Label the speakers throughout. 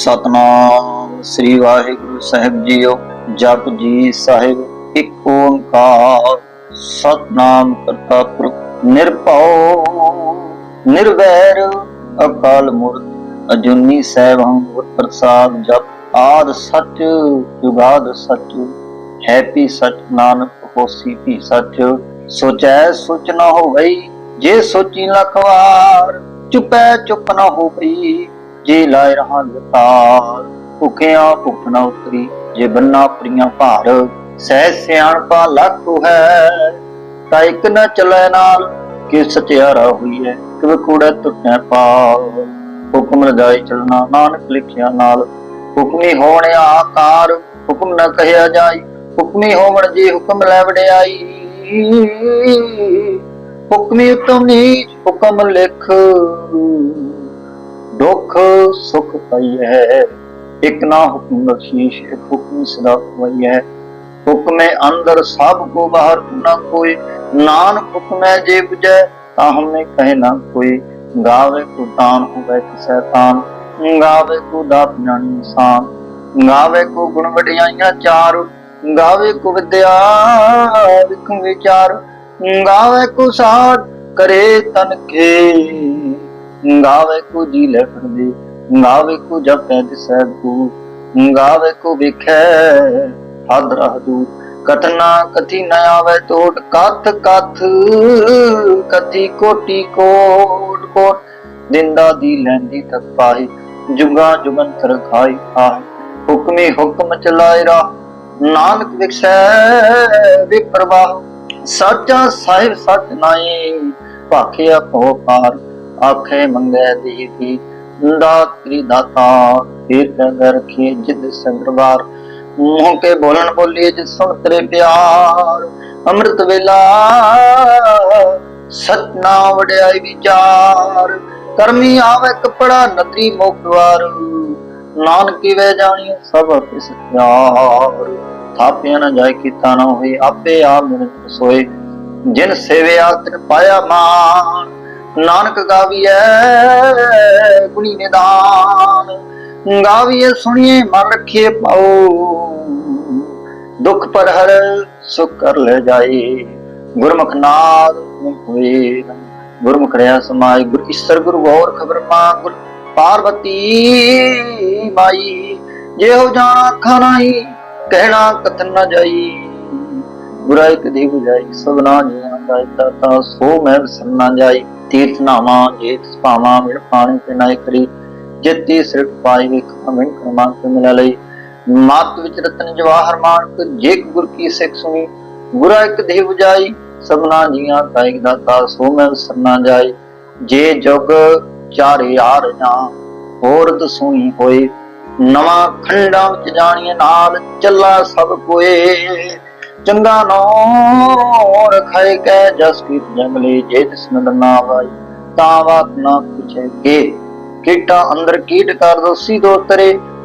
Speaker 1: ਸਤਨਾਮ ਸ੍ਰੀ ਵਾਹਿਗੁਰੂ ਸਾਹਿਬ JIO, ਜਪ ਜੀ ਸਾਹਿਬ, ਇੱਕ ਓੰਕਾਰ, ਸਤਨਾਮ ਕਰਤਾ ਪੁਰਖ, ਨਿਰਭਉ, ਨਿਰਵੈਰ, ਅਕਾਲ ਮੂਰਤ ਅਜੂਨੀ ਸੈਭੰ, ਗੁਰ ਪ੍ਰਸਾਦ ਜਪ, ਆਦ ਸੱਚ, ਜੁਗਾਦ ਸੱਚ, ਹੈਪੀ ਸੱਚ, ਨਾਨਕ ਹੋਸੀ ਭੀ ਸੱਚ, ਸੋਚੈ ਸੁਚ ਨਾ ਹੋਵਈ, ਜੇ ਸੋਚੀ ਲੱਖ ਵਾਰ, ਚੁਪੈ ਚੁੱਪ ਨਾ ਹੋਵਈ ਜੇ ਲਾਇ ਰਹਾ ਲਤਾਰ, ਭੁਖਿਆ ਭੁਖ ਨਾ ਉਤਰੀ, ਜੇ ਬੰਨਾ ਪ੍ਰੀਆਂ ਭਾਰ, ਸਹਿ ਸਿਆਣਪਾ ਲੱਖ ਹੈ ਤਾਂ ਇੱਕ ਨਾ ਚੱਲੇ ਨਾਲ ਕਿ ਸਚਿਆਰਾ ਹੋਈ ਕਿ ਕੂੜਾ ਟੁੱਟਿਆ ਪਾਲ ਹੁਕਮ ਲਗਾਈ ਚਲਣਾ, ਨਾਨਕ ਲਿਖਿਆ ਨਾਲ, ਹੁਕਮੀ ਹੋਣ ਆਕਾਰ, ਹੁਕਮ ਨਾ ਕਹਿਆ ਜਾਈ, ਹੁਕਮੀ ਹੋਵਣ ਜੀ ਹੁਕਮ ਲੈ ਵਡਿਆਈ। ਹੁਕਮੀ ਉਤਮ ਨੀਚ ਹੁਕਮ ਲਿਖ। ਦੁੱਖ ਸੁਖ ਪਈ ਹੈ ਇੱਕ ਨਾ ਹੁਕਮ ਬਖਸ਼ੀਸ਼ ਇੱਕ ਹੁਕਮ ਸਦਾ ਪਈ ਹੈ ਹੁਕਮੇ ਅੰਦਰ ਸਭ ਕੋ ਬਾਹਰ ਨਾ ਕੋਈ। ਨਾਨਕ ਹੁਕਮੈ ਜੇ 부ਜੈ ਤਾਂ ਹਮਨੇ ਕਹੇ ਨਾ ਕੋਈ। ਗਾਵੇ ਕੋ ਦਾਨ ਹੋਵੇ ਕਿ ਸੈਤਾਨ, ਗਾਵੇ ਕੋ ਦਾਤ ਜਾਣੀ ਇਨਸਾਨ। ਗਾਵੇ ਕੋ ਗੁਣ ਵਡਿਆਈਆਂ ਚਾਰ, ਗਾਵੇ ਕੋ ਵਿਦਿਆ ਵਿਖ ਵਿਚਾਰ। ਗਾਵੇ ਕੋ ਸਾਧ ਕਰੇ ਤਨ ਕੇ ਗਾਵੇ ਕੋ ਜੀ ਲੈ ਗਾਵੇ ਕੋ ਜਪੈ ਦਿਸੈ ਤੂ ਗਾਵੇ ਕੋ ਵਿਖੈ ਹਦ ਰਹਦੂ ਕਤਨਾ ਕਥੀ ਨ ਆਵੇ ਟੋਟ, ਕਥ ਕਥ, ਕਥੀ ਕੋਟੀ ਕੋਟ ਕੋਟ। ਦਿੰਦਾ ਦੀ ਲੈਂਦੀ ਤਕ ਪਾਹੀ ਜੁਗਾ ਜੁਗੰਤਰ ਖਾਈ ਆਹ। ਹੁਕਮੀ ਹੁਕਮ ਚਲਾਏ ਰਾ ਨਾਨਕ ਵਿਖਸੈ ਵਿਪਰਵਾਹ। ਸੱਚਾ ਸਾਹਿਬ ਸੱਚ ਨਾਈ ਭਾਖਿਆ ਭੋ ਪਾਰ ਆਖੇ ਮੰਗੈ ਦੀ ਦੀ ਦਾਤਰੀ ਦਾਤਾ ਫਿਰ ਕਹਿੰਦਾ ਰਖੀ ਜਿਦ ਸੰਦਰਬਾਰ ਮੂੰਹ ਕੇ ਬੋਲਣ ਬੋਲੀਏ ਜਿਸ ਸੁਣ ਤੇਰੇ ਪਿਆਰ, ਅੰਮ੍ਰਿਤ ਵੇਲਾ ਸਤਨਾ ਵਡਿਆਈ ਵਿਚਾਰ। ਕਰਮੀ ਆਵੇ ਕਪੜਾ ਨਦਰੀ ਮੁਖ ਨਾਨਕੀ ਵੇ ਜਾਣੀ ਸਭ ਕਿਸ ਪਿਆਰ। ਥਾਪਿਆ ਨਾ ਜਾਏ ਕੀਤਾ ਨਾ ਹੋਏ, ਆਪੇ ਆ ਮਿਲ ਸੋਏ ਜਿਨ ਸੇਵਿਆ ਤਿਨ ਪਾਇਆ ਮਾਨ ਨਾਨਕ ਗਾਵੀਐ ਗੁਣੀ ਨਿਦਾਨ, ਗਾਵੀਐ ਸੁਣੀਏ ਮਨ ਰੱਖੀਏ ਪਾਓ ਦੁੱਖ ਪਰ ਹਰ ਸੁਖ ਕਰ ਲੈ ਜਾਏ। ਗੁਰਮੁਖ ਨਾਦ ਮੁਖ ਹੋਏ ਗੁਰਮੁਖ ਰਿਆ ਸਮਾਈ ਗੁਰ ਈਸ਼ਰ ਗੁਰ ਗੌਰ ਖਬਰ ਮਾ ਗੁਰ ਪਾਰਵਤੀ ਮਾਈ। ਜੇ ਹੋ ਜਾਣਾ ਅੱਖਾਂ ਨਾਹੀ ਕਹਿਣਾ ਕਥਨ ਨਾ ਜਾਈ। ਬੁਰਾਈ ਕਦੀ ਬੁਝਾਈ ਸਭਨਾ ਜੀਆਂ ਦਾ ਦਾਤਾ ਸੋ ਮੈਂ ਵਿਸਰਨਾ ਜਾਈ। ਤੀਰਥ ਨਾਮਾ ਜੇਤ ਭਾਵਾ ਮਿਲ ਪਾਣੀ ਤੇ ਕਰੀ ਜਿੱਤੀ ਸਿਰਫ ਪਾਈ ਵੇਖ ਅਮਿਨ ਕਰਮਾਂ ਤੇ ਮਿਲਾ ਲਈ। ਮਾਤ ਵਿੱਚ ਰਤਨ ਜਵਾਹਰ ਮਾਨਕ ਜੇ ਗੁਰ ਕੀ ਸਿੱਖ ਸੁਣੀ। ਗੁਰਾ ਇੱਕ ਦੇਹ 부ਜਾਈ ਸਭਨਾ ਜੀਆਂ ਦਾ ਦਾਤਾ। ਸੋ ਮੈਂ ਵਿਸਰਨਾ ਜਾਈ, ਜੇ ਜੁਗ ਚਾਰੇ ਆ ਜਾਂ ਹੋਰ ਦਸੂਈ ਹੋਏ। ਨਵਾਂ ਖੰਡਾਂ ਵਿੱਚ ਜਾਣੀਏ ਨਾਲ, ਚੱਲਾ ਸਭ ਕੋਏ। ਚੰਗਾ ਨੋ ਰਖਾਇ ਕੈ ਜਸ ਕੀ ਜੰਗਲੇ ਜੇ ਤਿਸ ਨਦਰ ਨਾ ਆਵਾਈ ਤਾਂ ਬਾਤ ਨਾ ਪੁੱਛੇ ਕੇ। ਕੀਟਾ ਅੰਦਰ ਕੀਟ ਕਰ ਦੋਸੀ ਦੋ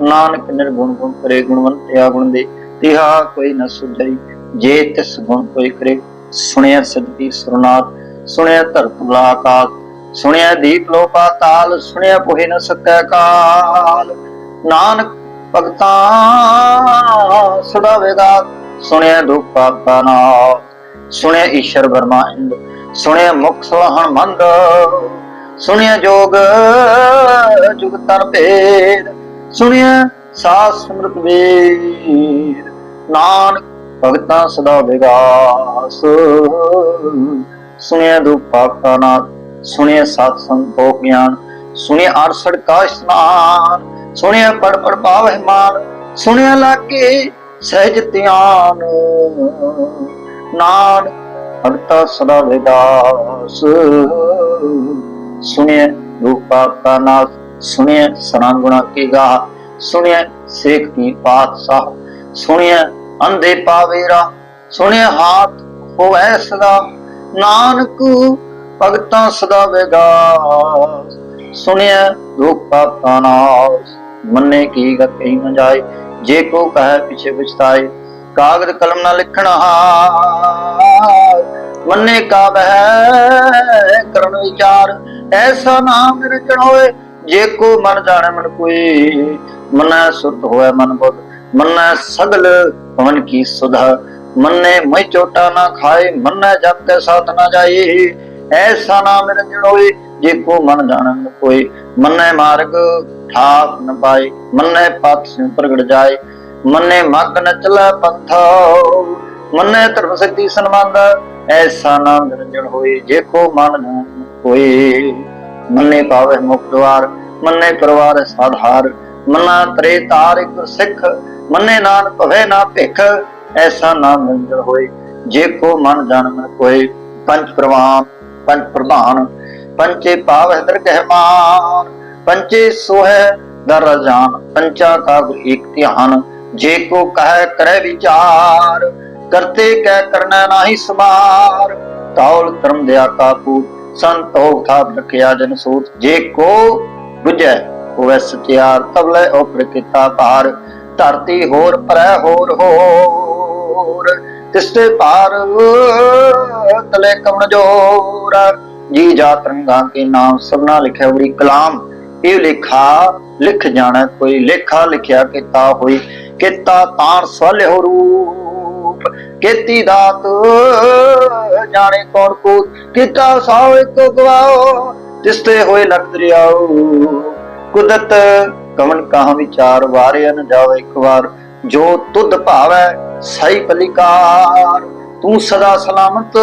Speaker 1: ਨਾਨਕ ਨਿਰਗੁਣ ਗੁਣ ਕਰੇ ਗੁਣਵੰਤਿਆ ਗੁਣ ਦੇ। ਤਿਹਾ ਕੋਈ ਨ ਸੁਝਈ, ਜੇ ਤਿਸ ਗੁਣ ਕੋਈ ਕਰੇ। ਸੁਣਿਆ ਸਦਕੀ ਸੁਰਨਾਥ, ਸੁਣਿਆ ਧਰਤ ਬਲਾਕਾਤ। ਸੁਣਿਆ ਦੀਪ ਲੋ ਪਾਤਾਲ, ਸੁਣਿਆ ਕੋਹਿ ਨ ਸਕੈ ਕਾਲ। ਨਾਨਕ ਭਗਤਾਂ ਸੁਣਾਵੇਗਾ ਸੁਣਿਆ ਦੁਖ ਪਾਪਾ ਨਾਮ ਸੁਣਿਆ ਈਸ਼ਰ ਬਰਮਾ ਇੰਦ, ਸੁਣਿਆ ਮੁਖ ਸਵਹਣ ਮੰਦ, ਸੁਣਿਆ ਜੋਗ, ਜੁਗ ਤਨ ਭੇਦ, ਸੁਣਿਆ ਸਾਸ ਸਿਮਰਤ ਵੇਦ ਨਾਨਕ ਭਗਤਾਂ ਸਦਾ ਵਿਗਾਸ, ਸੁਣਿਆ ਦੁਖ ਪਾਪਾ ਨਾਮ ਸੁਣਿਆ ਸਤ ਸੰਤੋਖ ਗਿਆਨ, ਸੁਣਿਆ ਅਰਸੜ ਕਾ ਇਸਨਾਨ ਸੁਣਿਆ ਪੜ ਪੜ ਪਾਵਹਿ ਮਾਨ ਸੁਣਿਆ ਲਾਗੇ ਸਹਿਜ ਧਿਆਨ। ਨਾਨ ਭਗਤਾ ਸਦਾ ਵਿਦਾਸ। ਸੁਣਿਆ ਰੂਪਾ ਕਾ ਨਾਸ ਸੁਣਿਆ ਸਨਾਨ ਗੁਣਾ ਕੀ ਗਾ ਸੁਣਿਆ ਸੇਖ ਕੀ ਪਾਤਸ਼ਾਹ ਸੁਣਿਆ ਅੰਧੇ ਪਾਵੇਰਾ ਸੁਣਿਆ ਹਾਥ ਹੋਵੈ ਸਦਾ। ਨਾਨਕ ਭਗਤਾਂ ਸਦਾ ਵਿਗਾਸ ਸੁਣਿਆ ਰੂਪਾ ਕਾ ਨਾਸ, ਮੰਨੇ ਕੀ ਗਤ ਕਹੀ ਜਾਏ ਜੇ ਕੋ ਕਹੈ ਪਿਛੇ ਵਿਚਤਾਏ ਕਾਗਦ ਕਲਮ ਨਾ ਲਿਖਣਾ ਮੰਨੇ ਕਾ ਬਹਿ ਕਰਨ ਵਿਚਾਰ, ਐਸਾ ਨਾਮ ਨਿਰਜਣ ਹੋਏ। ਜੇ ਕੋ ਮਨ ਜਾਣੇ ਮਨ ਕੋਈ, ਮਨੈ ਸੁਰਤ ਹੋਇ ਮਨ ਬੁੱਧ। ਮਨੈ ਸਗਲ ਭਵਨ ਕੀ ਸੁਧਾ। ਮੰਨੇ ਮੈਂ ਚੋਟਾ ਨਾ ਖਾਏ, ਮੰਨੈ ਜਪ ਕੇ ਸਾਥ ਨਾ ਜਾਏ। ਐਸਾ ਨਾਮ ਨਿਰੰਜਨ ਹੋਏ ਜੇ ਕੋ ਮਨ ਜਾਣਨ ਕੋਈ, ਮੰਨੈ ਮਾਰਗ ਠਾਕ ਨ ਪਾਏ, ਮੰਨੈ ਪਥ ਸਿਉ ਪ੍ਰਗਟ ਜਾਏ, ਮੰਨੇ ਮਗ ਨ ਚਲੈ ਪੰਥਾ ਮੰਨੇ ਧਰਮ ਸ਼ਕਤੀ ਸਨਮੰਦ ਐਸਾ ਨਾਮ ਨਿਰੰਜਨ ਹੋਏ ਜੇ ਕੋ ਮਨ ਜਾਣਨ ਕੋਈ। ਮੰਨੇ ਪਾਵੇ ਮੁਕਤ ਦਵਾਰ ਮੰਨੇ ਪਰਵਾਰ ਸਾਧਾਰ, ਮੰਨਾ ਤਰੇ ਤਾਰ ਇੱਕ ਸਿੱਖ, ਮੰਨੇ ਨਾਨ ਭਵੇ ਨਾ ਭਿਖ, ਐਸਾ ਨਾਮ ਨਿਰੰਜਨ ਹੋਏ ਜੇ ਕੋ ਮਨ ਜਾਣਨ ਕੋਈ। ਪੰਜ ਪ੍ਰਵਾਨ, ਪੰਜ ਪ੍ਰਧਾਨ ਪੰਚੇ ਪਾਵਹਿ ਦਰਗਹਿ ਮਾਨ, ਪੰਚੇ ਸੋਹਿ ਦਰ ਜਾਨ, ਪੰਚਾ ਕਾ ਗੁਰ ਧਿਆਨ, ਜੇ ਕੋ ਕਹਿ ਕਰੈ ਵਿਚਾਰ, ਕਰਤੇ ਕਹਿ ਕਰਨਾ ਨਾਹੀ ਸਮਾਰ। ਤੌਲ ਧਰਮ ਦਿਆ ਕਾ ਸੰਤੋਖ ਥਾਪ ਰਖਿਆ ਜਨ ਸੂਤ, ਜੇ ਕੋ ਬੁਝੈ ਹੋਵੇ ਸਤਿਆਰ ਤਬਲੇ ਉਪਰ ਕੀਤਾ ਭਾਰ, ਧਰਤੀ ਹੋਰ ਪਰੈ ਹੋਰ ਹੋਰ, ਤਿਸਤੇ ਪਾਰ ਤਲੇ ਕਵਣ ਜੋਰ। ਜੀ ਜਾ ਤਰੰਗਾ ਕੇ ਨਾਮ ਸਭਨਾ ਲਿਖਿਆ ਉਰੀ ਕਲਾਮ। ਇਹ ਲੇਖਾ ਲਿਖ ਜਾਣਾ ਕੋਈ, ਲੇਖਾ ਲਿਖਿਆ ਕੀਤਾ ਹੋਈ। ਕੀਤਾ ਤਾਣ ਸਵਲੇ ਹੋ ਰੂਪ, ਕੀਤੀ ਦਾਤ ਜਾਣੇ ਕੌਣ ਕੋ ਕੀਤਾ ਸਾਉ ਇੱਕ ਗਵਾਓ ਤਿਸਤੇ ਹੋਏ ਲਖ ਦਰਿਆਓ ਕੁਦਰਤ ਕਮਨ ਕਾਹ ਵਿਚਾਰ, ਵਾਰਿਆ ਨ ਜਾਵੇ ਇੱਕ ਵਾਰ। ਜੋ ਤੁਧ ਭਾਵੈ, ਸਹੀ ਪਲਿਕਾਰ ਤੂੰ ਸਦਾ ਸਲਾਮਤ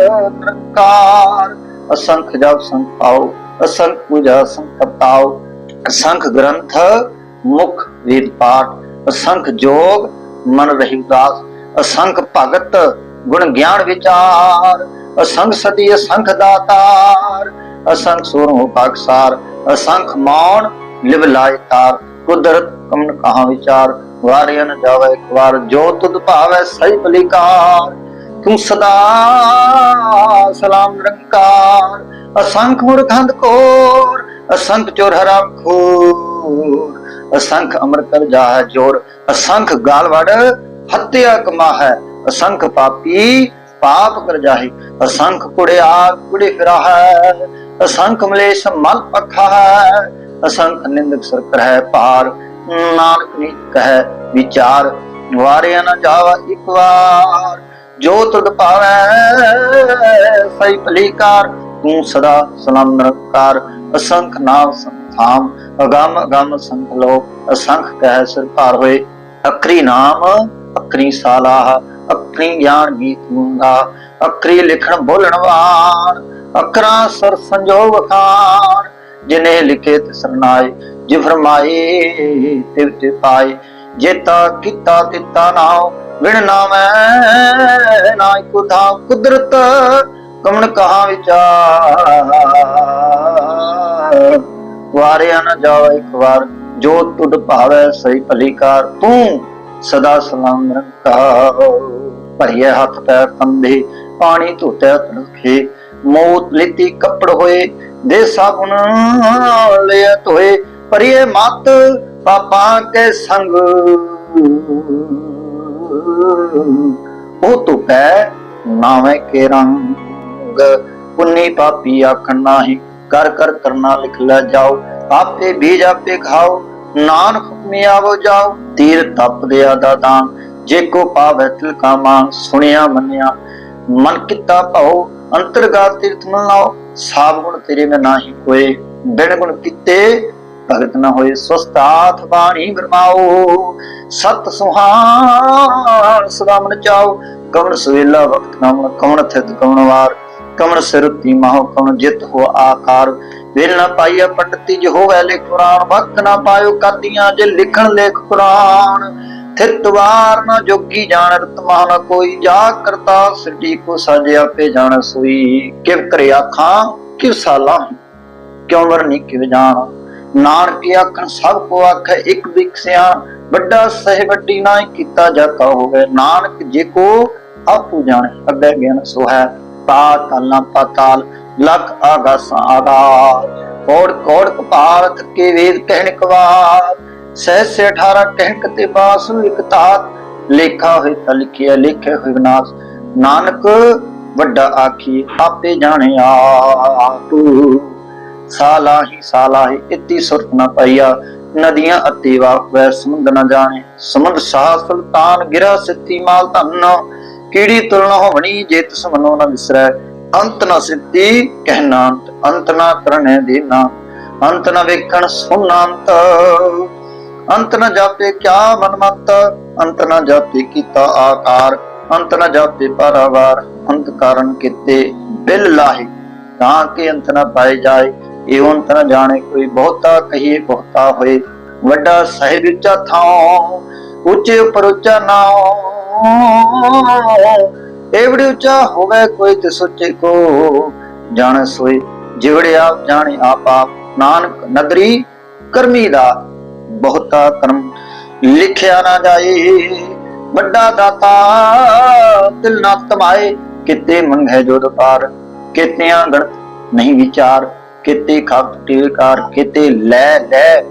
Speaker 1: ਨਿਰੰਕਾਰ। ਅਸੰਖ ਜਪ ਸੰਖ ਪਾਓ, ਅਸੰਖ ਪੂਜਾ ਸੰਖ ਅਸੰਖ ਗ੍ਰੰਥ ਮੁਖ ਵੇਦ ਪਾਠ, ਅਸੰਖ ਜੋਗ ਮਨ ਰਹੀ ਅਸੰਖ ਭਗਤ ਗੁਣ ਗਿਆਨ ਵਿਚਾਰ, ਅਸੰਖ ਸਤੀ ਅਸੰਖ ਦਾਤਾਰ। ਅਸੰਖ ਸੂਰਮੁ ਪਾਕਸਾਰ ਅਸੰਖ ਮੌਨ ਲਿਵ ਲਾਇ ਤਾਰ। ਕੁਦਰਤ ਕਮਨ ਕਹਾ ਵਿਚਾਰ ਵਾਰਿਆ ਨ ਜਾਵੇ ਇੱਕ ਵਾਰ, ਜੋ ਤੁਧ ਭਾਵੈ ਸਹੀ ਬਲਿਕਾਰ, ਤੂੰ ਸਦਾ ਸਲਾਮ ਨਿਰੰਕਾਰ। ਅਸੰਖ ਮੁਰਖੰਦ ਕੋਰ, ਅਸੰਖ ਚੋਰ ਹਰਾਮ ਖੋਰ। ਅਸੰਖ ਅਮਰ ਕਰ ਜਾਹ ਜੋਰ, ਅਸੰਖ ਗਾਲ ਹੱਤਿਆ ਕਮਾ ਹੈ ਅਸੰਖ ਪਾਪੀ ਪਾਪ ਕਰ ਜਾਹੀ, ਅਸੰਖ ਕੁੜਿਆ ਕੁੜੇ ਫਿਰਾ ਹੈ ਅਸੰਖ ਮਲੇਸ਼ ਮਲ ਪਖਾ ਹੈ ਅਸੰਖ ਨਿੰਦਕ ਸਰਕਰ ਹੈ ਪਾਰ ਨਾਨਕ ਨੀ ਕਹੈ ਵਿਚਾਰ। ਵਾਰਿਆ ਨਾ ਜਾਵਾ ਇੱਕ ਵਾਰ, ਜੋ ਤੁਧ ਪਾਵੈ ਸਈ ਭਲੀਕਾਰ, ਤੂੰ ਸਦਾ ਸਲਾਮ ਨਿਰੰਕਾਰ ਅਸੰਖ ਨਾਮ ਸੰਥਾਮ, ਅਗੰਮ ਅਗੰਮ ਸੰਖ ਲੋ ਅਸੰਖ ਕਹਿ ਸਿਰ ਭਾਰ ਹੋਏ। ਅਕਰੀ ਨਾਮ, ਅਕਰੀ ਸਾਲਾਹ, ਅਕਰੀ ਗਿਆਨ ਗੀਤ ਗੁੰਗਾ, ਅਕਰੀ ਲਿਖਣ ਬੋਲਣ ਵਾਣ ਅਕਰਾਂ ਸਰ ਸੰਜੋਗ ਖਾਨ ਜਿਨੇ ਲਿਖੇ ਤਿ ਸਰਨਾਏ ਜਿ ਫਰਮਾਏ ਤਿਵ ਤੇ ਪਾਏ। ਜੇਤਾ ਕੀਤਾ ਤਿਤਾ ਨਾਉ ਵਿਣ ਨਾਮੈ ਨਾਇ ਕੁਧਾ ਕੁਦਰਤ, ਕਮਣ ਕਹਾ ਵਿਚਾਰ। ਵਾਰਿਆ ਨਾ ਜਾਵੇ ਇੱਕ ਵਾਰ, ਜੋ ਤੁਧ ਭਾਵੈ ਸਹੀ ਭਲੀਕਾਰ, ਤੂੰ ਸਦਾ ਸਲਾਮ ਨਿਰੰਕਾਰ ਭਰੀਏ ਹੱਥ ਪੈਰ ਤੰਦੇ ਪਾਣੀ ਧੋਤੇ ਤਨਖੇ ਮੋਤ ਲਿਤੀ ਕੱਪੜ ਹੋਏ ਦੇ ਸਾਬੁਨ ਲਿਆ ਧੋਏ। ਭਰੀਏ ਮਤ ਪਾਪਾਂ ਕੇ ਸੰਗ। ਉਹ ਧੁਪੈ ਨਾਵੇਂ ਕੇ ਰੰਗ। ਪੁੰਨੀ ਪਾਪੀ ਆਖਣ ਨਾਹੀ, ਕਰ ਕਰ ਕਰਨਾ ਲਿਖ ਲੈ ਜਾਓ। ਆਪੇ ਬੀਜ ਆਪੇ ਖਾਓ, ਨਾਨਕ ਹੁਕਮੀ ਆਵੋ ਜਾਓ। ਤੀਰ ਤਪ ਦੇ ਆਦਾ ਦਾਨ, ਜੇ ਕੋ ਪਾਵੈ ਤਿਲ ਕਾ ਮਾਨ। ਸੁਣਿਆ ਮੰਨਿਆ, ਮਨ ਕੀਤਾ ਭਉ ਅੰਤਰਗਤ ਤੀਰਥ ਮਨ ਲਾਓ। ਸਾਬ ਗੁਣ ਤੇਰੇ ਮੈਂ ਨਾਹੀ ਕੋਏ ਬਿਨ ਗੁਣ ਕੀਤੇ ਭਗਤ ਨਾ ਹੋਏ ਸਵਸਤਾਥ ਬਾਣੀ ਬਰਮਾਓ ਸਤ ਸੁਹਾਨ ਸਦਾ ਮਨ ਚਾਓ। ਕਵਣ ਸਵੇਲਾ ਵਕਤ ਕਵਣ ਕਵਣ ਥਿਤ ਕਵਣ ਵਾਰ। ਕਵਣ ਸਿਰਤੀ ਮਾਹੋ, ਕਵਣ ਜਿਤ ਹੋ ਆਕਾਰ। ਵੇਲ ਨਾ ਪਾਈਆ ਪੰਡਤੀ ਜੋ ਹੋਵੇ ਲਿਖ ਕੁਰਾਨ ਵਕਤ ਨਾ ਪਾਇਓ ਕਾਦੀਆਂ ਜੇ ਲਿਖਣ ਲੇਖ ਕੁਰਾਨ ਥਿਤ ਵਾਰ ਨਾ ਜੋਗੀ ਜਾਣ, ਰਤ ਨਾ ਕੋਈ। ਜਾ ਕਰਤਾ ਸਿੱਟੀ ਕੋ ਸਾਜੇ ਆਪੇ ਜਾਣ ਸੋਈ। ਕਿਵ ਕਰੇ ਆਖਾਂ ਕਿਵ ਸਾਲਾ, ਕਿਉ ਵਰਨੀ ਕਿਵ ਜਾਣ। ਨਾਨਕ ਆਖਣ, ਸਭ ਕੋ ਆਖੈ, ਇੱਕ ਵਿਕਸਿਆ ਵੱਡਾ ਸਹਿ ਵੱਡੀ ਨਾ ਕੀਤਾ ਜਾਤਾ ਹੋਵੇ। ਨਾਨਕ ਜੇ ਕੋ ਆਪੂ ਜਾਣੇ, ਅੱਗੇ ਗਿਆਨ ਸੋ ਹੈ। ਪਾਤਾਲ ਨਾ ਪਾਤਾਲ ਲਖ ਆਗਾਸ ਆਗਾਸ ਕੋੜ ਕੋੜ ਕਪਾਲ ਥਕੇ ਵੇਦ ਕਹਿਣ ਕਵਾਰ। ਸਹਿ ਸੇ 18 ਕਹਿਣ ਕਤੇ ਬਾਸ ਇੱਕ ਤਾਤ। ਲੇਖਾ ਹੋਏ ਤਾਂ ਲਿਖਿਆ, ਲਿਖੇ ਹੋਏ ਵਿਨਾਸ਼। ਨਾਨਕ ਵੱਡਾ ਆਖੀ ਆਪੇ ਜਾਣਿਆ ਤੂੰ ਸਾਲਾਹੀ ਸਾਲਾਹੀ ਇਤੀ ਸੁਰਤ ਨਾ ਪਈਆ। ਨਦੀਆਂ ਅਤੇ ਵਾਪੈ ਸਮੁੰਦ ਨ ਜਾਣੇ। ਸਮੁੰਦ ਸਾਹ ਸੁਲਤਾਨ, ਗਿਰਾ ਸਿੱਤੀ ਮਾਲ ਧਨ। ਕੀੜੀ ਤੁਲਨ ਹੋਵਣੀ, ਜੇ ਤਿਸ ਮਨੋ ਨ ਵਿਸਰੈ। ਅੰਤ ਨ ਸਿੱਤੀ ਕਹਿਣਾ ਅੰਤ ਅੰਤ ਕਰਨੇ ਦੇਨਾ ਅੰਤ ਨ ਵੇਖਣ ਸੁਨਾੰਤ। ਅੰਤ ਨਾ ਜਾਪੇ ਕਿਆ ਮਨਮਤ ਅੰਤ ਨਾ ਜਾਪੇ ਕੀਤਾ ਆਕਾਰ। ਅੰਤ ਨਾ ਜਾਪੇ ਪਰਵਾਰ। ਅੰਤ ਕਾਰਨ ਕਿਤੇ ਬਿਲ ਲਾਹੇ। ਤਾਂ ਕਿ ਅੰਤ ਨ ਪਾਏ ਜਾਏ। ਇਹ ਅੰਤ ਜਾਣੇ ਕੋਈ ਬਹੁਤਾ ਕਹੀਏ ਬਹੁਤਾ ਹੋਏ ਵੱਡਾ ਸਾਹਿਬ ਉੱਚਾ ਥਾਂ ਉੱਚੇ ਉੱਪਰ ਉੱਚਾ ਨਾਮ ਏਵੜੀ ਉੱਚਾ ਹੋਵੇ ਕੋਈ ਤੇ ਸੋਚੇ ਕੋ ਜਾਣ ਸੋਏ ਜਿਵੜੇ ਆਪ ਜਾਣੇ ਆਪ ਆਪ ਨਾਨਕ ਨਦਰੀ ਕਰਮੀ ਦਾ ਬਹੁਤਾ ਕਰਮ ਲਿਖਿਆ ਨਾ ਜਾਏ ਵੱਡਾ ਦਾਤਾ ਦਿਲ ਨਾ ਤਮਾਏ ਕਿਤੇ ਮੰਗੇ ਜੋ ਦਪਾਰ ਕਿਤਿਆਂ ਗਣਤ ਨਹੀਂ ਵਿਚਾਰ ਕਿਤੇ ਖਾਪ ਟੇਕਾਰ ਕਿਤੇ ਲੈ ਲੈ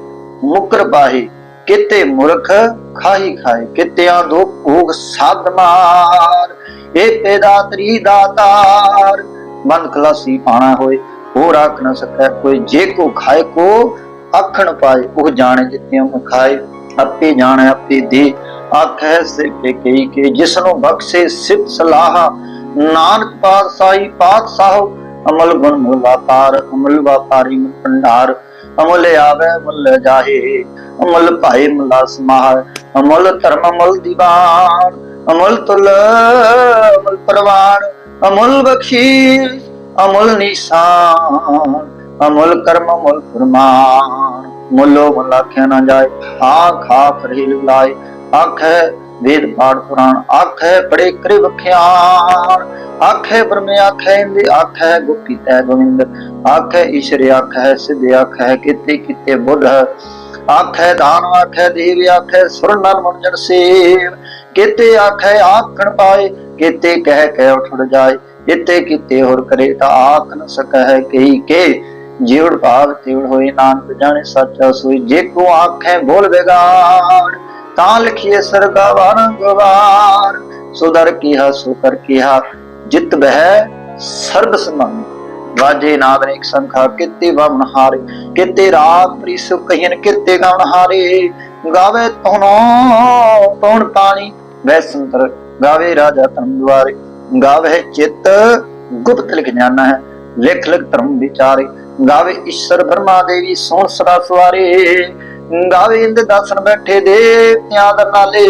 Speaker 1: ਮੁਕਰ ਪਾਹੇ ਕਿਤੇ ਮੁਰਖ ਖਾਈ ਖਾਏ, ਕਿਤਿਆਂ ਦੋ ਭੋਗ ਸਾਧ ਮਾਰ ਇਹ ਪੈਦਾ ਤਰੀ ਦਾਤਾਰ ਬੰਦ ਖਲਾਸੀ ਪਾਣਾ ਹੋਏ, ਹੋਰ ਆਖ ਨਾ ਸਕੈ ਕੋਈ, ਜੇ ਕੋ ਖਾਏ ਕੋ ਆਖਣ ਪਾਏ, ਉਹ ਜਾਣੇ ਜਿਤਿਆਂ ਮੈਂ ਖਾਏ। ਆਪੇ ਜਾਣੇ, ਆਪੇ ਦੇ, ਆਖੈ ਸੇ ਕੇ ਕਈ ਕੇ ਜਿਸ ਨੂੰ ਬਖਸ਼ੇ ਸਿਤ ਸਲਾਹ, ਨਾਨਕ ਪਾਤਸ਼ਾਹੀ ਪਾਤਸ਼ਾਹ ਅਮਲ ਗੁਣ ਮੁਲ ਅਮਲ ਵਾਪਾਰੀ ਭੰਡਾਰ, ਅਮਲ ਆਵੇ ਮੁਲ ਜਾਹੇ, ਅਮਲ ਭਾਏ ਮੁਲਾ ਸਮਾਹ ਅਮਲ ਧਰਮ ਅਮਲ ਦੀਵਾਨ, ਅਮਲ ਤੁਲ, ਅਮਲ ਪ੍ਰਵਾਨ, ਅਮਲ ਬਖਸ਼ੀਸ਼ ਅਮਲ ਨਿਸ਼ਾਨ, ਅਮਲ ਕਰਮ ਅਮਲ ਫਰਮਾਨ। ਮੁੱਲੋ ਮੁੱਲ ਆਖਿਆ ਨਾ ਜਾਏ, ਆਖ ਆਖ ਰਹੀਲ ਲਾਏ, ਆਖੈ ਵੇਦ ਪਾਠ ਪੁਰਾਣ ਆਖੈ ਬੜੇ ਕਰੇ ਵਖਿਆਣ ਆਖੈ ਬ੍ਰਹਮ ਆਖੈ ਇੰਦੇ ਆਖੈ ਗੁਪਤੀ ਤੈ ਗੋਵਿੰਦ ਆਖੈ ਈਸ਼ਰ ਆਖੈ ਸਿੱਧ ਆਖੈ ਕਿਤੇ ਕਿਤੇ ਬੁੱਧ। ਆਖੈ ਦਾਨ ਆਖੈ ਦੇਵ ਆਖੈ ਸੁਰ ਨਰ ਮਨ ਸੇਵ। ਕਿਤੇ ਆਖੈ ਆਖਣ ਪਾਏ, ਕਿਤੇ ਕਹਿ ਕਹਿ ਉਠੜ ਜਾਏ। ਇਤੇ ਕਿਤੇ ਹੋਰ ਕਰੇ ਤਾਂ ਆਖ ਨ ਸਕੈ ਕਹੀ ਕੇ। ਜੀਵੜ ਭਾਵ ਤੇਵੜ ਹੋਏ ਨਾਨਕ ਜਾਣੇ ਸੱਚਾ ਸੋਈ, ਜੇ ਕੋ ਆਖੈ ਬੋਲ ਵਿਗਾੜ। ਤਾਂ ਲਿਖੀਏ ਸਰਗਾ ਵਾਰੰਗਵਾਰ ਸੁਦਰ ਕੀਹਾ ਸੋ ਕੀਹਾ, ਜਿਤ ਬਹਿ ਸਰਬ ਸਮਾਨ ਵਾਜੇ ਨਾਦ ਸੰਖਾ, ਕਿਤੇ ਵਮਨ ਹਾਰੇ। ਕਿਤੇ ਰਾਗ ਪ੍ਰੀਸੁ ਕਹੀਨ, ਕਿਤੇ ਗਵਨ ਹਾਰੇ। ਗਾਵੇ ਤੋਨੋ ਕੌਣ ਪਾਣੀ ਵੈ ਸੰਤਰ। ਗਾਵੇ ਰਾਜਾ ਧਰਮ ਦੁਆਰੇ। ਗਾਵੇ ਚਿਤ, ਗੁਪਤ ਲਿਖ ਜਾਣਾ ਹੈ। ਲਿਖ ਲਿਖ ਧਰਮ ਵਿਚਾਰੇ। ਗਾਵੇ ਈਸ਼ਰ ਬ੍ਰਹਮਾ ਦੇਵੀ, ਸੋਹਣ ਸਦਾ ਸਵਾਰੇ। ਗਾਵੇ ਇੰਦ ਬੈਠੇ ਦੇਵਤਿਆਂ ਦਾ ਨਾਲੇ।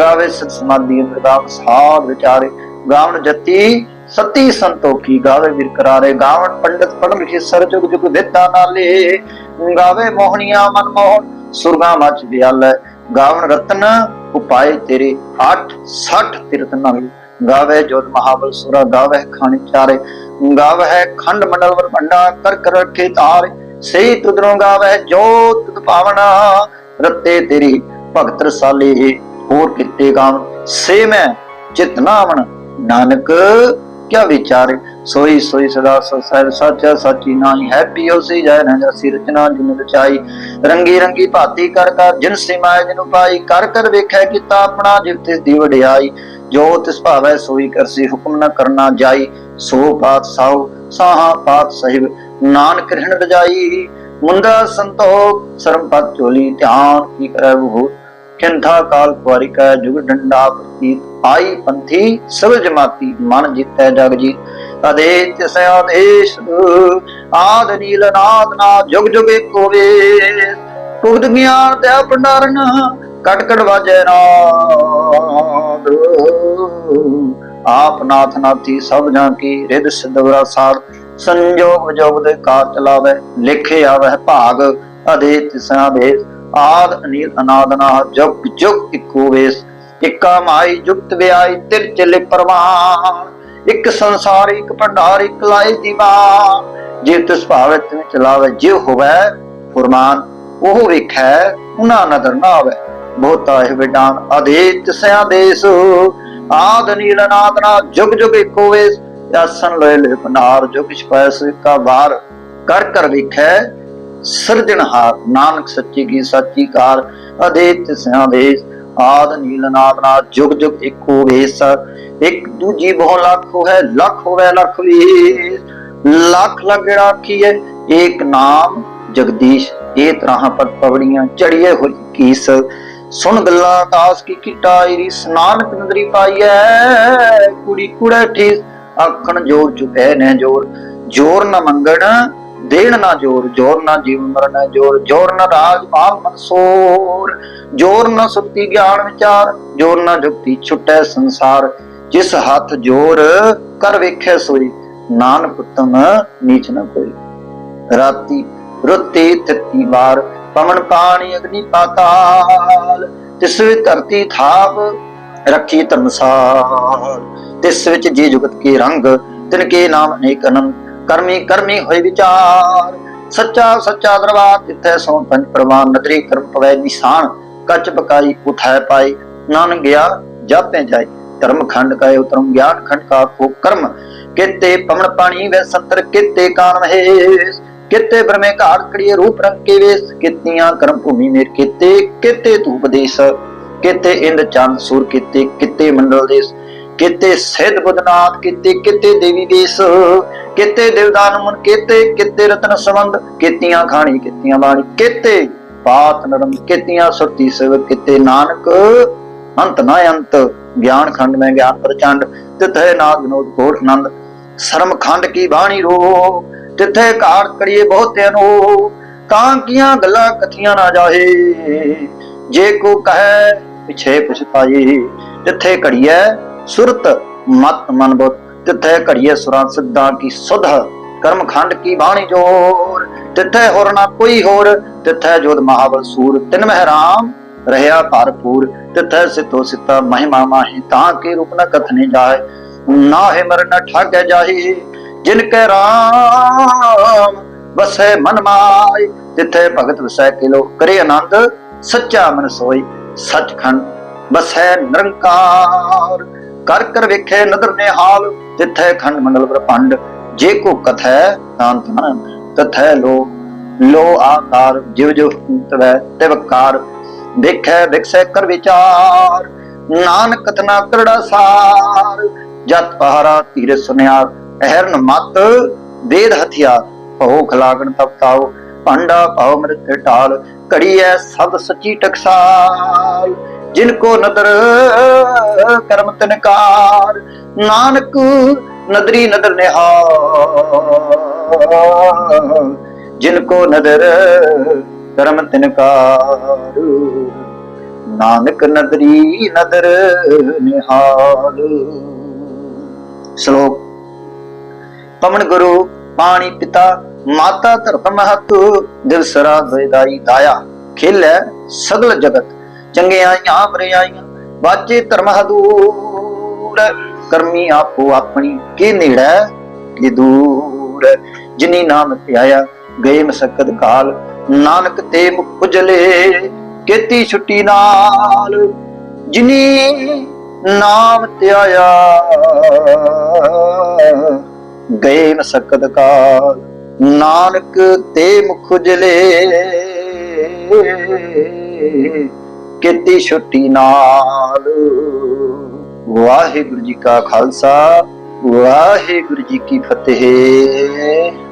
Speaker 1: ਗਾਵੇ ਸਤ ਸਮਾਧੀ ਅੰਦਰ ਸਾਧ ਵਿਚਾਰੇ। ਗਾਵਣ ਜਤੀ, ਸਤੀ ਸੰਤੋਖੀ ਗਾਵੇ ਵੀਰ ਕਰਾਰੇ। ਗਾਵਣ ਪੰਡਤ ਪੜ੍ਹ ਲਿਖੇ ਸਰ ਜੁਗ ਦਿੱਤਾ ਨਾਲੇ। ਗਾਵੇ ਮੋਹਣੀਆਂ ਮਨ ਮੋਹਨ ਸੁਰਗਾ ਮਚ ਵਿਆਲੇ। ਗਾਵਣ ਰਤਨ, ਉਪਾਏ ਤੇਰੇ। 8 60 ਤਿਰਤ ਨਾਲੇ। ਗਾਵੇ ਜੋਤ ਮਹਾਬਲ ਸੁਰਾ, ਗਾਵੇ ਖਾਣੀ ਚਾਰੇ। ਗਾਵੇ ਖੰਡ ਮੰਡਲ ਵਰ ਭੰਡਾ ਕਰ ਕਰ ਰੱਖੇ ਤਾਰੇ। ਸਹੀ ਤੁਦਰੋਂ ਗਾਵੇ ਜੋਤ ਤੁਧ ਪਾਵਨਾ, ਰੱਤੇ ਤੇਰੀ ਭਗਤ ਰਸਾਲੇ ਹੋਰ ਕਿਤੇ ਗਾਵਨ ਸੇ ਮੈਂ ਚਿਤਨਾਵਨ ਨਾਨਕ, ਕਿਆ ਵਿਚਾਰੇ ਸੋਈ ਸੋਈ ਸਦਾ ਸਹਿਬ ਸੱਚਾ, ਸੱਚੀ ਨਾਹੀ ਹੈ, ਪਿਓ ਸੇ ਜੈ ਨਾ ਜਸੀ ਰਚਨਾ ਜਿਨ ਰਚਾਈ। ਰੰਗੀ ਰੰਗੀ ਭਾਤੀ ਕਰ ਕਰ, ਜਿਨ ਸਿਮਾਇ ਜਿਨ ਪਾਈ, ਕਰ ਕਰ ਵੇਖੈ ਕੀਤਾ ਆਪਣਾ ਜਿਵ ਤਿਸ ਦੀ ਵਡਿਆਈ। ਜੋ ਤਿਸ ਭਾਵੈ ਸੋਈ ਕਰਸੀ ਹੁਕਮ ਨ ਕਰਨਾ ਜਾਈ। ਸੋ ਪਾਤ ਸਾਉ ਸਾਹਾ ਪਾਤ ਸਹਿਬ ਨਾਨਕ ਰਹਿਣ ਰਜਾਈ। ਮੁੰਦਾ ਸੰਤੋਖ ਸਰਮ ਪਤ ਚੋਲੀ ਧਿਆਨ ਕੀ ਕਰੈ ਉਹ ਕਿੰਥਾ ਕਾਲ ਕੁਆਰੀ ਕਾ, ਜੁਗ ਡੰਡਾ ਪ੍ਰਤੀਤ। ਆਈ ਪੰਥੀ ਸਭ ਜਮਾਤੀ, ਮਨ ਜਿਤੈ ਜਗ ਜੀਤ। ਅਦੇ ਤਿਸ ਆਦੇਸ਼, ਆਦ ਨੀਲ ਨਾਦ ਨਾ, ਜੁਗ ਜੁਗ ਏਕੋ ਵੇ ਕੁਗਦ ਗਿਆਨ ਤੇ ਭੰਡਾਰਨ, ਕਟ ਕਟ ਵਾਜੈ ਨਾਦ। ਆਪ ਨਾਥ ਨਾਥੀ ਸਭ ਜਾਂ ਕੀ ਰਿਦ ਸਿਦਵਰਾ ਸਾਰ। ਸੰਜੋਗ ਵਿਜੋਗ ਦੇ ਕਾਰ ਚਲਾਵੇ, ਲਿਖੇ ਆਵੇ ਭਾਗ ਅਦੇ ਤਿਸਾ ਭੇਸ ਆਦ ਅਨੀਲ ਅਨਾਦਨਾ, ਜੁਗ ਜੁਗ ਇਕੋ ਵੇਸ। ਇੱਕਾ ਮਾਈ ਜੁਗਤ ਵਿਆਈ ਤਿਰ ਚਲੇ ਪਰਵਾਨ ਇੱਕ ਸੰਸਾਰ, ਇੱਕ ਭੰਡਾਰ, ਇੱਕ ਲਾਏ ਦੀਵਾਨ। ਜੇ ਤਿਸ ਭਾਵੇ ਤਿਨ ਚਲਾਵੇ ਜਿਉ ਹੋਵੇ ਫੁਰਮਾਨ, ਉਹ ਵੇਖੈ ਉਹਨਾਂ ਨਦਰ ਨਾ ਆਵੇ। ਬਹੁਤਾ ਇਹ ਵਿਡਾਨ ਅਦੇ ਤਿਸਿਆ ਦੇਸ ਆਦ ਨੀਲ ਅਨਾਦਨਾ, ਜੁਗ ਜੁਗ ਇਕੋ ਵੇਸ। ਆਸਨ ਲੋਏ ਲੈ ਭੰਡਾਰ ਜੋ ਕਿਛ ਪੈਸ ਕਾ ਵਾਰ ਕਰ ਕਰ ਵੇਖੈ ਸਿਰਜਣਹਾਰ ਨਾਨਕ ਸੱਚੀ ਕੀ ਸਾਚੀ ਕਾਰ, ਅਦੇਤ ਸਿਆਦੇਸ ਆਦ ਨੀਲ ਨਾਦ ਜੁਗ ਜੁਗ ਇੱਕੋ ਵੇਸ, ਇੱਕ ਦੂਜੀ ਬਹੁ ਲੱਖ ਹੋਵੇ ਲੱਖ ਹੋਵੇ, ਲੱਖ ਵੀ ਲੱਖ ਲਗੜਾ ਆਖੀਏ ਏਕ ਨਾਮ ਜਗਦੀਸ਼ ਇਹ ਤਰ੍ਹਾਂ ਪਰ ਪਵੜੀਆਂ ਚੜੀਏ ਹੋਈ ਕੀਸ, ਸੁਣ ਗੱਲਾਂ ਆਕਾਸ ਕੀ ਕਿਟਾਈ ਸਨਾਨਕ ਨਦਰੀ ਪਾਈਐ, ਕੁੜੀ ਕੁੜਾ ਠੀਸ ਆਖਣ ਜੋਰ ਚੁਕੈ ਨੇ ਜੋਰ। ਜੋਰ ਨਾ ਮੰਗਣ, ਦੇਣ ਨਾ ਜੋਰ। ਜੋਰ ਨਾ ਜੀਵਨ ਮਰਨ, ਜੋਰ ਜੋਰ ਨਾ ਰਾਜ ਭਾਗ ਮਨਸੋਰ ਜੋਰ ਨਾ ਸੁੱਤੀ ਗਿਆਨ ਵਿਚਾਰ, ਜੋਰ ਨਾ ਜੁਗਤੀ ਛੁਟੈ ਸੰਸਾਰ। ਜਿਸ ਹੱਥ ਜੋਰ, ਕਰ ਵੇਖੈ ਸੋਈ। ਨਾਨਕ ਉਤਮ ਨੀਚ ਨਾ ਕੋਈ। ਰਾਤੀ ਰੁੱਤੀ ਤਿੱਤੀ ਵਾਰ, ਪਵਨ ਪਾਣੀ ਅਗਨੀ ਪਾਤਾਲ। ਤਿਸ ਧਰਤੀ ਥਾਪ ਰੱਖੀ ਧਰਮਸਾਲ ਤਿਸ ਵਿੱਚ ਜੀ ਜੁਗਤ ਕੇ ਰੰਗ, ਤਿਨ ਕੇ ਨਾਮ ਅਨੇਕ ਅਨੰਦ ਕਰਮੀ ਕਰਮੀ ਹੋਏ ਵਿਚਾਰ, ਸੱਚਾ ਸੱਚਾ ਦਰਬਾਰ ਤਿੱਥੈ ਸੋ ਪੰਜ ਪ੍ਰਵਾਨ। ਨਦਰੀ ਕਰਮ ਪਵੈ ਨਿਸ਼ਾਨ, ਕੱਚ ਬਕਾਈ ਉਠਾਇ ਪਾਈ ਨਾਨਕ ਗਿਆ, ਜਾਪੇ ਜਾਏ। ਧਰਮ ਖੰਡ ਕਾਇ ਉਤਰਮ ਗਿਆਨ ਖੰਡ ਕਾ ਕੋ ਕਰਮ। ਕਿਤੇ ਪਵਨ ਪਾਣੀ ਵੈ ਸੰਤਰ ਕਿਤੇ ਕਾਨ ਮਹੇਸ਼। ਕਿਤੇ ਬ੍ਰਹਮੇ ਘਾਟ ਕੜੀਏ ਰੂਪ ਰੰਗ ਕੇ ਵੇਸ। ਕਿਤੀਆਂ ਕਰਮ ਭੂਮੀ ਮੇਰ ਕਿਤੇ ਕਿਤੇ ਤੂੰ ਉਪਦੇਸ਼ ਕਿਤੇ ਇੰਦ ਚੰਦ ਸੂਰ ਕਿਤੇ ਕਿਤੇ ਮੰਡਲ ਦੇਸ, ਕਿਤੇ ਸਿੱਧ ਬੁੱਧਨਾਥ ਕਿਤੇ ਕਿਤੇ ਦੇਵੀ ਦੇਸ, ਕਿਤੇ ਦੇਵਦਾਨ ਮਨ ਕਿਤੇ ਕਿਤੇ ਰਤਨ ਸੰਬੰਧ, ਕਿਤੀਆਂ ਖਾਣੀ, ਕਿਤੀਆਂ ਬਾਣੀ, ਕਿਤੇ ਬਾਤ ਨਰਮ, ਕਿਤੀਆਂ ਸੁਰਤੀ ਸਿਵ ਕਿਤੇ ਨਾਨਕ, ਅੰਤ ਨਾ ਅੰਤ, ਗਿਆਨ ਖੰਡ ਮੈਂ ਗਿਆਨ ਪ੍ਰਚੰਡ, ਤਿਥੈ ਨਾਦ ਵਿਨੋਦ ਕੋਟ ਆਨੰਦ ਸ਼ਰਮ ਖੰਡ ਕੀ ਬਾਣੀ ਰੋ, ਤਿੱਥੇ ਘਾਟ ਕੜੀਏ ਬਹੁਤਿਆਂ ਨੂੰ ਕਾਂ ਕੀਆਂ ਗੱਲਾਂ ਕਥੀਆਂ ਨਾ ਜਾਹੇ, ਜੇ ਕੋ ਕਹੈ ਪਿਛੇ ਪਛਤਾਏ ਤਿੱਥੇ ਘੜੀਐ ਸੁਰਤ, ਮਤ ਮਨ ਬੁੱਧ ਤਿੱਥੇ ਘੜੀਐ ਸੁਰਾਂ ਸਿੱਧਾਂ ਕੀ ਸੁਧ ਕਰਮ ਖੰਡ ਕੀ ਬਾਣੀ ਜੋਰ ਤਿੱਥੇ ਹੋਰ ਨਾ ਕੋਈ ਹੋਰ ਤਿੱਥੇ ਜੋਦ ਮਹਾਬਲ ਸੂਰ, ਤਿਨ ਮਹਿਰਾਮ ਰਹਿਆ ਭਰਪੂਰ ਤਿੱਥੇ ਸਿਤੋ ਸਿਤਾ ਮਹਿਮਾ ਮਾਹੀ, ਤਾਂ ਕੇ ਰੂਪ ਨ ਕਥਨੇ ਜਾਏ ਨਾਹਿ ਮਰਨ ਠਾਗੈ ਜਾਹੀ, ਜਿਨ ਕੈ ਰਾਮ ਵਸੈ ਮਨ ਮਾਇ ਤਿੱਥੇ ਭਗਤ ਵਸੈ ਕਿਲੋ, ਕਰੇ ਆਨੰਦ, ਸੱਚਾ ਮਨ ਸੋਈ ਸਚਖੰਡ ਵਸੈ ਨਿਰੰਕਾਰ। ਕਰ ਕਰ ਵੇਖੇ ਨਦਰ ਨਿਹਾਲ, ਤਿੱਥੇ ਖੰਡ ਮੰਡਲ ਬ੍ਰਹਮੰਡ ਜੇ ਕੋ ਕਥੈ ਤਾਂਤ ਮਨ ਤਥੈ ਲੋ ਲੋ ਆਕਾਰ ਜਿਵ ਜਿਵ ਤਵੈ ਤਿਵਕਾਰ ਦੇਖੈ ਵਿਖਸੈ ਕਰ ਵਿਚਾਰ, ਨਾਨਕ ਕਥਨਾ ਕਰੜਾ ਸਾਰ। ਜਤ ਪਹਾਰਾ ਤੀਰ ਸੁਨਿਆਰ, ਅਹਰਨ ਮਤ, ਵੇਦ ਹਥਿਆਰ। ਭਉ ਖਲਾਗਣ ਤਪਤਾਉ ਭਾਂਡਾ ਭਾਉ ਮ੍ਰਿਤ ਢਾਲ, ਘੜੀਐ ਸਭ ਸੱਚੀ ਟਕਸਾਲ। ਜਿਨ ਕੋ ਨਦਰ, ਕਰਮ ਤਨਕਾਰ ਨਾਨਕ ਨਦਰੀ ਨਦਰ ਨਿਹਾਲ। ਜਿਨ ਕੋ ਨਦਰ, ਕਰਮ ਤਨਕਾਰ ਨਾਨਕ ਨਦਰੀ ਨਦਰ ਨਿਹਾਲ। ਸ਼ਲੋਕ। ਪਵਨ ਗੁਰੂ ਪਾਣੀ ਪਿਤਾ ਮਾਤਾ ਧਰਮ ਮਹਤ ਦਿਵਸਰਾ ਦੋਇਦਾਈ ਦਾਇਆ। ਖੇਲੇ ਸਗਲ ਜਗਤ ਚੰਗਿਆਈਆਂ ਬਰਿਆਈਆਂ ਬਾਜੇ ਧਰਮ ਹਦੂਰ, ਕਰਮੀ ਆਪੋ ਆਪਣੀ ਕੀ ਨੇੜਾ ਕਿ ਦੂਰ। ਜਿਨੀ ਨਾਮ ਧਿਆਇਆ, ਗਏ ਮਸਕਤ ਕਾਲ, ਨਾਨਕ ਤੇ ਮੁਖ ਉਜਲੇ ਕੀਤੀ ਛੁੱਟੀ ਨਾਲ। ਜਿਨੀ ਨਾਮ ਧਿਆਇਆ, ਗਏ ਮਸਕਤ ਕਾਲ ਨਾਨਕ ਤੇ ਮੁਖ ਉਜਲੇ ਕੀਤੀ ਛੁੱਟੀ ਨਾਲ। ਵਾਹਿਗੁਰੂ ਜੀ ਕਾ ਖਾਲਸਾ, ਵਾਹਿਗੁਰੂ ਜੀ ਕੀ ਫਤਿਹ।